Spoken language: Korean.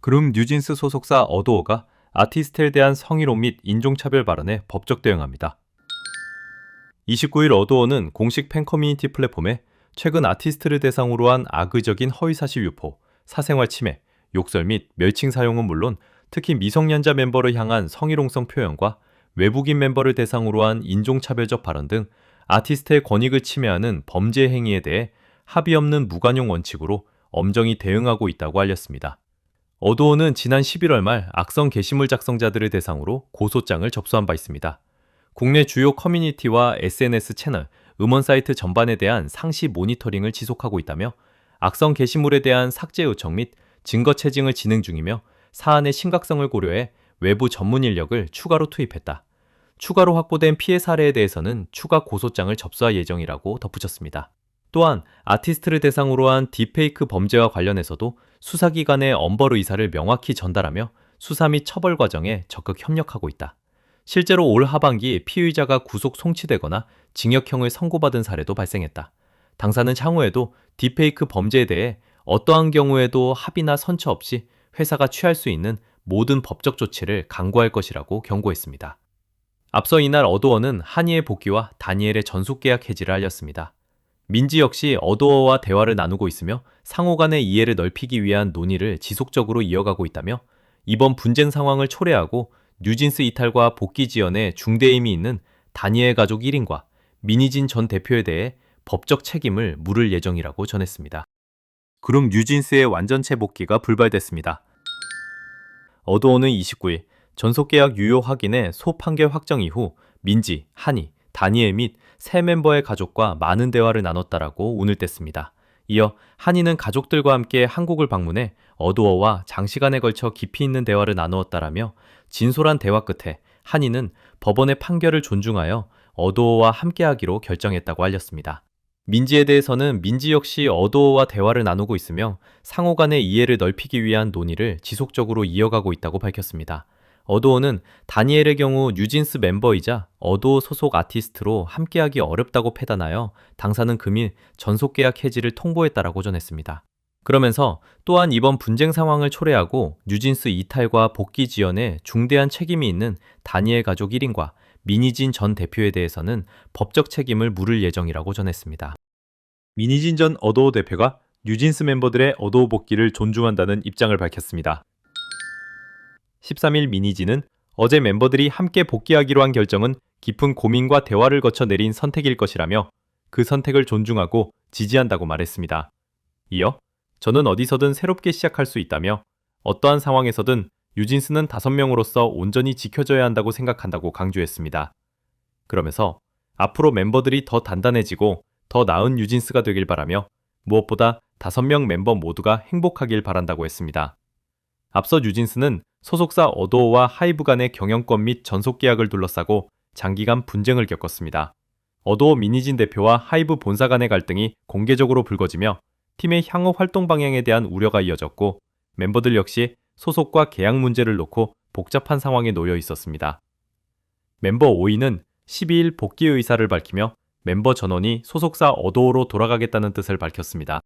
그룹 뉴진스 소속사 어도어가 아티스트에 대한 성희롱 및 인종차별 발언에 법적 대응합니다. 29일 어도어는 공식 팬 커뮤니티 플랫폼에 최근 아티스트를 대상으로 한 악의적인 허위사실 유포, 사생활 침해, 욕설 및 멸칭 사용은 물론 특히 미성년자 멤버를 향한 성희롱성 표현과 외국인 멤버를 대상으로 한 인종차별적 발언 등 아티스트의 권익을 침해하는 범죄 행위에 대해 합의 없는 무관용 원칙으로 엄정히 대응하고 있다고 알렸습니다. 어도어는 지난 11월 말 악성 게시물 작성자들을 대상으로 고소장을 접수한 바 있습니다. 국내 주요 커뮤니티와 SNS 채널, 음원 사이트 전반에 대한 상시 모니터링을 지속하고 있다며 악성 게시물에 대한 삭제 요청 및 증거 채증을 진행 중이며 사안의 심각성을 고려해 외부 전문 인력을 추가로 투입했다. 추가로 확보된 피해 사례에 대해서는 추가 고소장을 접수할 예정이라고 덧붙였습니다. 또한 아티스트를 대상으로 한 딥페이크 범죄와 관련해서도 수사기관에 엄벌 의사를 명확히 전달하며 수사 및 처벌 과정에 적극 협력하고 있다. 실제로 올 하반기 피의자가 구속 송치되거나 징역형을 선고받은 사례도 발생했다. 당사는 향후에도 딥페이크 범죄에 대해 어떠한 경우에도 합의나 선처 없이 회사가 취할 수 있는 모든 법적 조치를 강구할 것이라고 경고했습니다. 앞서 이날 어도어는 한이의 복귀와 다니엘의 전속 계약 해지를 알렸습니다. 민지 역시 어도어와 대화를 나누고 있으며 상호 간의 이해를 넓히기 위한 논의를 지속적으로 이어가고 있다며 이번 분쟁 상황을 초래하고 뉴진스 이탈과 복귀 지연에 중대임이 있는 다니엘 가족 1인과 미니진 전 대표에 대해 법적 책임을 물을 예정이라고 전했습니다. 그룹 뉴진스의 완전체 복귀가 불발됐습니다. 어도어는 29일 전속계약 유효 확인의 소판결 확정 이후 민지, 한이, 다니엘 및 새 멤버의 가족과 많은 대화를 나눴다라고 운을 뗐습니다. 이어 한이는 가족들과 함께 한국을 방문해 어도어와 장시간에 걸쳐 깊이 있는 대화를 나누었다라며 진솔한 대화 끝에 한이는 법원의 판결을 존중하여 어도어와 함께하기로 결정했다고 알렸습니다. 민지에 대해서는 민지 역시 어도어와 대화를 나누고 있으며 상호 간의 이해를 넓히기 위한 논의를 지속적으로 이어가고 있다고 밝혔습니다. 어도어는 다니엘의 경우 뉴진스 멤버이자 어도어 소속 아티스트로 함께하기 어렵다고 패단하여 당사는 금일 전속 계약 해지를 통보했다라고 전했습니다. 그러면서 또한 이번 분쟁 상황을 초래하고 뉴진스 이탈과 복귀 지연에 중대한 책임이 있는 다니엘 가족 1인과 미니진 전 대표에 대해서는 법적 책임을 물을 예정이라고 전했습니다. 미니진 전 어도어 대표가 뉴진스 멤버들의 어도어 복귀를 존중한다는 입장을 밝혔습니다. 13일 미니지는 어제 멤버들이 함께 복귀하기로 한 결정은 깊은 고민과 대화를 거쳐 내린 선택일 것이라며 그 선택을 존중하고 지지한다고 말했습니다. 이어 저는 어디서든 새롭게 시작할 수 있다며 어떠한 상황에서든 유진스는 다섯 명으로서 온전히 지켜져야 한다고 생각한다고 강조했습니다. 그러면서 앞으로 멤버들이 더 단단해지고 더 나은 유진스가 되길 바라며 무엇보다 다섯 명 멤버 모두가 행복하길 바란다고 했습니다. 앞서 뉴진스는 소속사 어도어와 하이브 간의 경영권 및 전속 계약을 둘러싸고 장기간 분쟁을 겪었습니다. 어도어 미니진 대표와 하이브 본사 간의 갈등이 공개적으로 불거지며 팀의 향후 활동 방향에 대한 우려가 이어졌고 멤버들 역시 소속과 계약 문제를 놓고 복잡한 상황에 놓여 있었습니다. 멤버 5위는 12일 복귀 의사를 밝히며 멤버 전원이 소속사 어도어로 돌아가겠다는 뜻을 밝혔습니다.